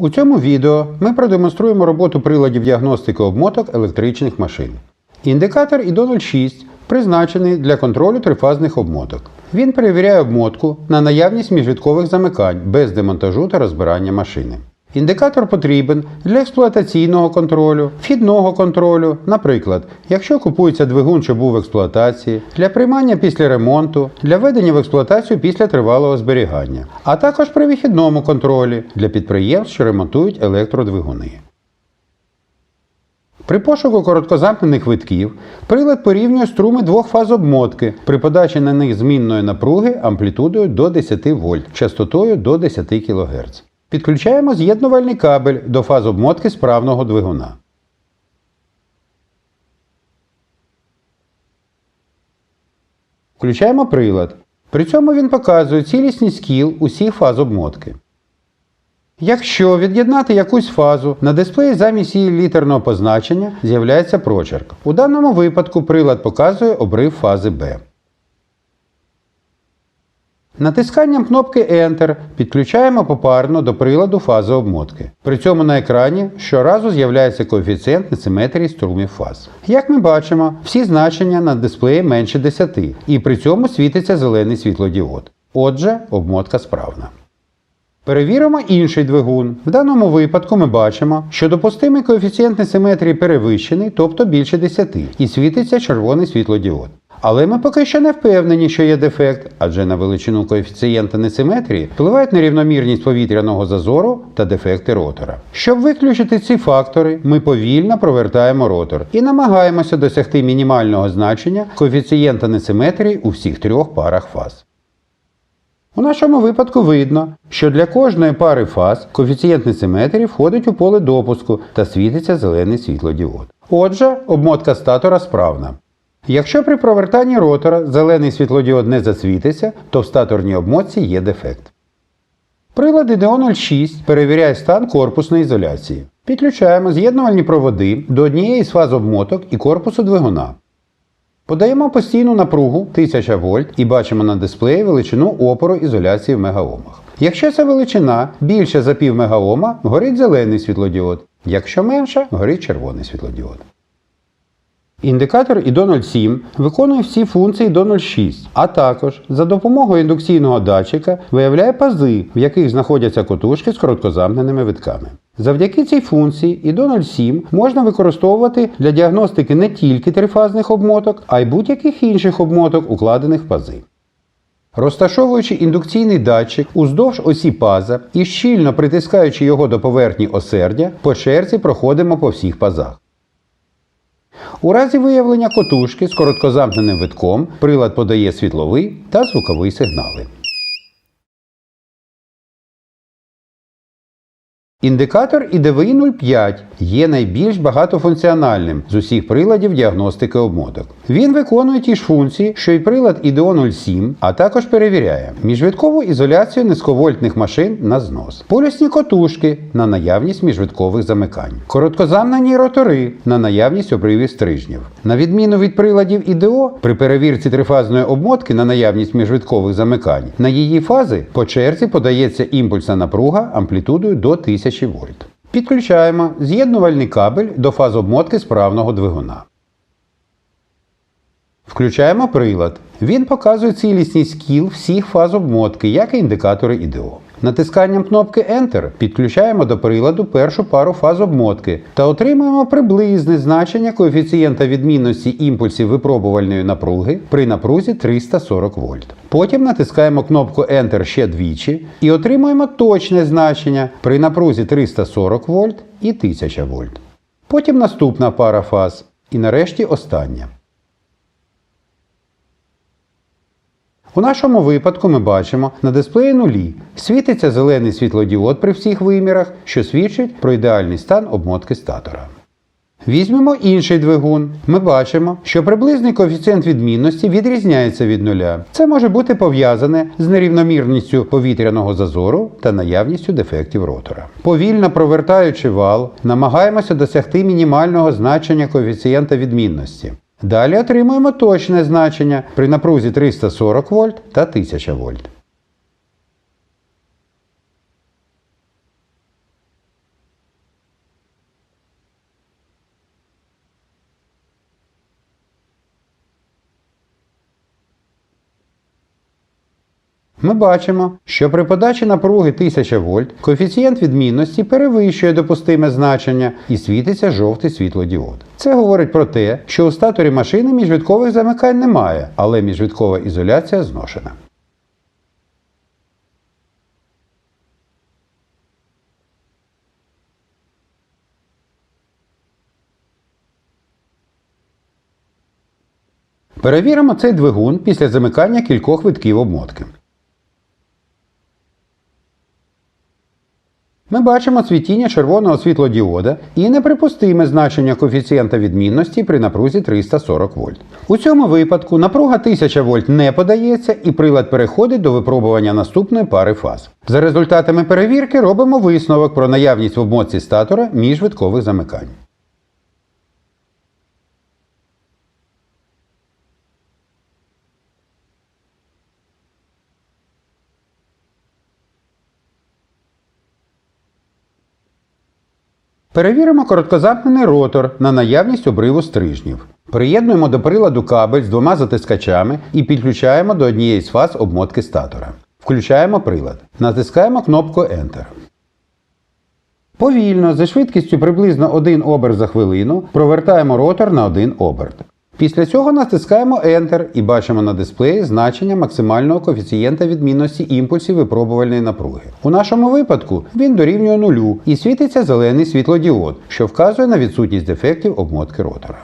У цьому відео ми продемонструємо роботу приладів діагностики обмоток електричних машин. Індикатор IDO06 призначений для контролю трифазних обмоток. Він перевіряє обмотку на наявність міжвідкових замикань без демонтажу та розбирання машини. Індикатор потрібен для експлуатаційного контролю, вхідного контролю, наприклад, якщо купується двигун, що був в експлуатації, для приймання після ремонту, для введення в експлуатацію після тривалого зберігання, а також при вихідному контролі для підприємств, що ремонтують електродвигуни. При пошуку короткозамкнених витків прилад порівнює струми двох фаз обмотки при подачі на них змінної напруги амплітудою до 10 вольт, частотою до 10 кГц. Підключаємо з'єднувальний кабель до фаз обмотки справного двигуна. Включаємо прилад. При цьому він показує цілісність кіл усіх фаз обмотки. Якщо від'єднати якусь фазу, на дисплеї замість її літерного позначення з'являється прочерк. У даному випадку прилад показує обрив фази B. Натисканням кнопки Enter підключаємо попарно до приладу фази обмотки. При цьому на екрані щоразу з'являється коефіцієнт несиметрії струмів фаз. Як ми бачимо, всі значення на дисплеї менше 10 і при цьому світиться зелений світлодіод. Отже, обмотка справна. Перевіримо інший двигун. В даному випадку ми бачимо, що допустимий коефіцієнт несиметрії перевищений, тобто більше 10, і світиться червоний світлодіод. Але ми поки що не впевнені, що є дефект, адже на величину коефіцієнта несиметрії впливають нерівномірність повітряного зазору та дефекти ротора. Щоб виключити ці фактори, ми повільно провертаємо ротор і намагаємося досягти мінімального значення коефіцієнта несиметрії у всіх трьох парах фаз. У нашому випадку видно, що для кожної пари фаз коефіцієнт несиметрії входить у поле допуску та світиться зелений світлодіод. Отже, обмотка статора справна. Якщо при провертанні ротора зелений світлодіод не засвітиться, то в статорній обмотці є дефект. Прилад ідо 06 перевіряє стан корпусної ізоляції. Підключаємо з'єднувальні проводи до однієї з фаз обмоток і корпусу двигуна. Подаємо постійну напругу 1000 вольт і бачимо на дисплеї величину опору ізоляції в мегаомах. Якщо ця величина більше за пів мегаома, горить зелений світлодіод. Якщо менше, горить червоний світлодіод. Індикатор ідо 07 виконує всі функції до 06, а також за допомогою індукційного датчика виявляє пази, в яких знаходяться котушки з короткозамкненими витками. Завдяки цій функції ідо 07 можна використовувати для діагностики не тільки трифазних обмоток, а й будь-яких інших обмоток, укладених пази. Розташовуючи індукційний датчик уздовж осі паза і щільно притискаючи його до поверхні осердя, по черзі проходимо по всіх пазах. У разі виявлення котушки з короткозамкненим витком прилад подає світловий та звуковий сигнали. Індикатор ІДВІ 05 є найбільш багатофункціональним з усіх приладів діагностики обмоток. Він виконує ті ж функції, що й прилад ІДО 07, а також перевіряє міжвідкову ізоляцію низьковольтних машин на знос, полюсні котушки на наявність міжвідкових замикань, короткозамнані ротори на наявність обривів стрижнів. На відміну від приладів ІДО, при перевірці трифазної обмотки на наявність міжвідкових замикань, на її фази по черзі подається імпульсна напруга амплітудою до 1000 вольт. Підключаємо з'єднувальний кабель до фаз обмотки справного двигуна. Включаємо прилад. Він показує цілісність кіл всіх фаз обмотки, як і індикатори ІДО. Натисканням кнопки Enter підключаємо до приладу першу пару фаз обмотки та отримуємо приблизне значення коефіцієнта відмінності імпульсів випробувальної напруги при напрузі 340 вольт. Потім натискаємо кнопку Enter ще двічі і отримуємо точне значення при напрузі 340 вольт і 1000 вольт. Потім наступна пара фаз і нарешті остання. У нашому випадку ми бачимо на дисплеї нулі світиться зелений світлодіод при всіх вимірах, що свідчить про ідеальний стан обмотки статора. Візьмемо інший двигун. Ми бачимо, що приблизний коефіцієнт відмінності відрізняється від нуля. Це може бути пов'язане з нерівномірністю повітряного зазору та наявністю дефектів ротора. Повільно провертаючи вал, намагаємося досягти мінімального значення коефіцієнта відмінності. Далі отримуємо точне значення при напрузі 340 вольт та 1000 вольт. Ми бачимо, що при подачі напруги 1000 вольт коефіцієнт відмінності перевищує допустиме значення і світиться жовтий світлодіод. Це говорить про те, що у статорі машини міжвідкових замикань немає, але міжвідкова ізоляція зношена. Перевіримо цей двигун після замикання кількох витків обмотки. Ми бачимо цвітіння червоного світлодіода і неприпустиме значення коефіцієнта відмінності при напрузі 340 вольт. У цьому випадку напруга 1000 вольт не подається і прилад переходить до випробування наступної пари фаз. За результатами перевірки робимо висновок про наявність в обмотці статора міжвиткових замикань. Перевіримо короткозамкнений ротор на наявність обриву стрижнів. Приєднуємо до приладу кабель з двома затискачами і підключаємо до однієї з фаз обмотки статора. Включаємо прилад. Натискаємо кнопку Enter. Повільно, за швидкістю приблизно 1 оберт за хвилину, провертаємо ротор на 1 оберт. Після цього натискаємо Enter і бачимо на дисплеї значення максимального коефіцієнта відмінності імпульсів випробувальної напруги. У нашому випадку він дорівнює нулю і світиться зелений світлодіод, що вказує на відсутність дефектів обмотки ротора.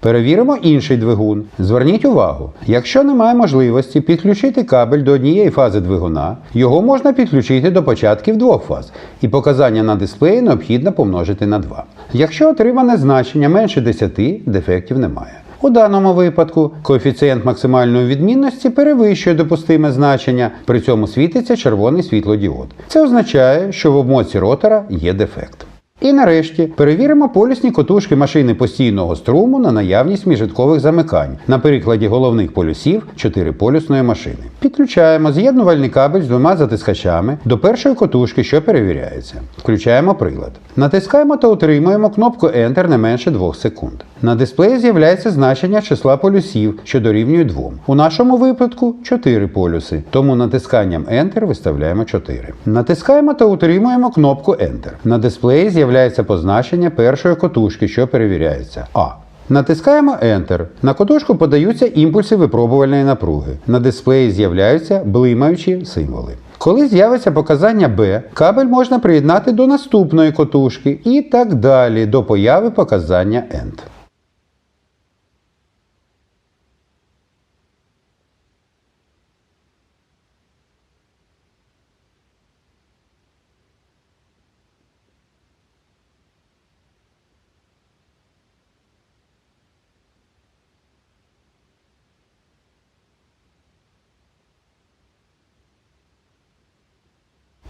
Перевіримо інший двигун. Зверніть увагу, якщо немає можливості підключити кабель до однієї фази двигуна, його можна підключити до початків двох фаз, і показання на дисплеї необхідно помножити на 2. Якщо отримане значення менше 10, дефектів немає. У даному випадку коефіцієнт максимальної відмінності перевищує допустиме значення, при цьому світиться червоний світлодіод. Це означає, що в обмотці ротора є дефект. І нарешті перевіримо полюсні котушки машини постійного струму на наявність міжжиткових замикань на прикладі головних полюсів чотириполюсної машини. Підключаємо з'єднувальний кабель з двома затискачами до першої котушки, що перевіряється. Включаємо прилад. Натискаємо та утримуємо кнопку Enter не менше 2 секунд. На дисплеї з'являється значення числа полюсів, що дорівнює 2. У нашому випадку 4 полюси, тому натисканням Enter виставляємо 4. Натискаємо та утримуємо кнопку Enter. На дисплеї з'являється позначення першої котушки, що перевіряється А. Натискаємо Enter. На котушку подаються імпульси випробувальної напруги. На дисплеї з'являються блимаючі символи. Коли з'явиться показання B, кабель можна приєднати до наступної котушки і так далі до появи показання END.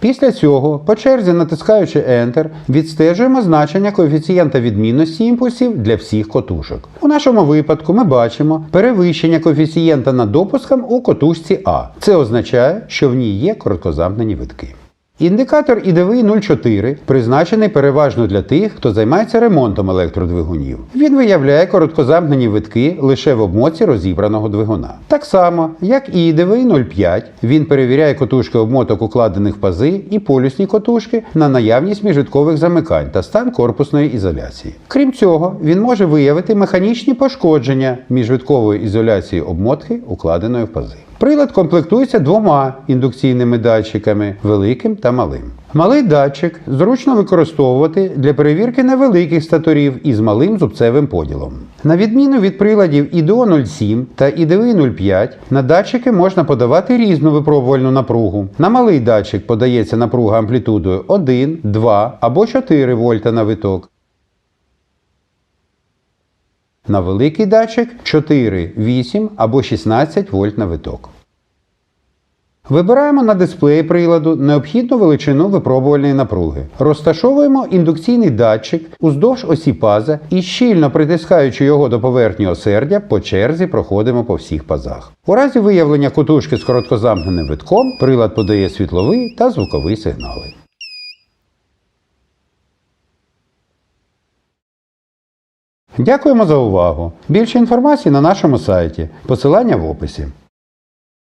Після цього, по черзі натискаючи Enter, відстежуємо значення коефіцієнта відмінності імпульсів для всіх котушок. У нашому випадку ми бачимо перевищення коефіцієнта над допуском у котушці А. Це означає, що в ній є короткозамкнені витки. Індикатор ідовий 04 призначений переважно для тих, хто займається ремонтом електродвигунів. Він виявляє короткозамкнені витки лише в обмотці розібраного двигуна. Так само, як і ідовий 05, він перевіряє котушки обмоток, укладених в пази, і полюсні котушки на наявність міжвиткових замикань та стан корпусної ізоляції. Крім цього, він може виявити механічні пошкодження міжвиткової ізоляції обмотки, укладеної в пази. Прилад комплектується двома індукційними датчиками великим та малим. Малий датчик зручно використовувати для перевірки невеликих статорів із малим зубцевим поділом. На відміну від приладів IDO 07 та IDO 05, на датчики можна подавати різну випробувальну напругу. На малий датчик подається напруга амплітудою 1, 2 або 4 вольта на виток. На великий датчик 4, 8 або 16 вольт на виток. Вибираємо на дисплеї приладу необхідну величину випробувальної напруги. Розташовуємо індукційний датчик уздовж осі паза і щільно притискаючи його до поверхні осердя, по черзі проходимо по всіх пазах. У разі виявлення кутушки з короткозамкненим витком прилад подає світловий та звуковий сигнали. Дякуємо за увагу. Більше інформації на нашому сайті. Посилання в описі.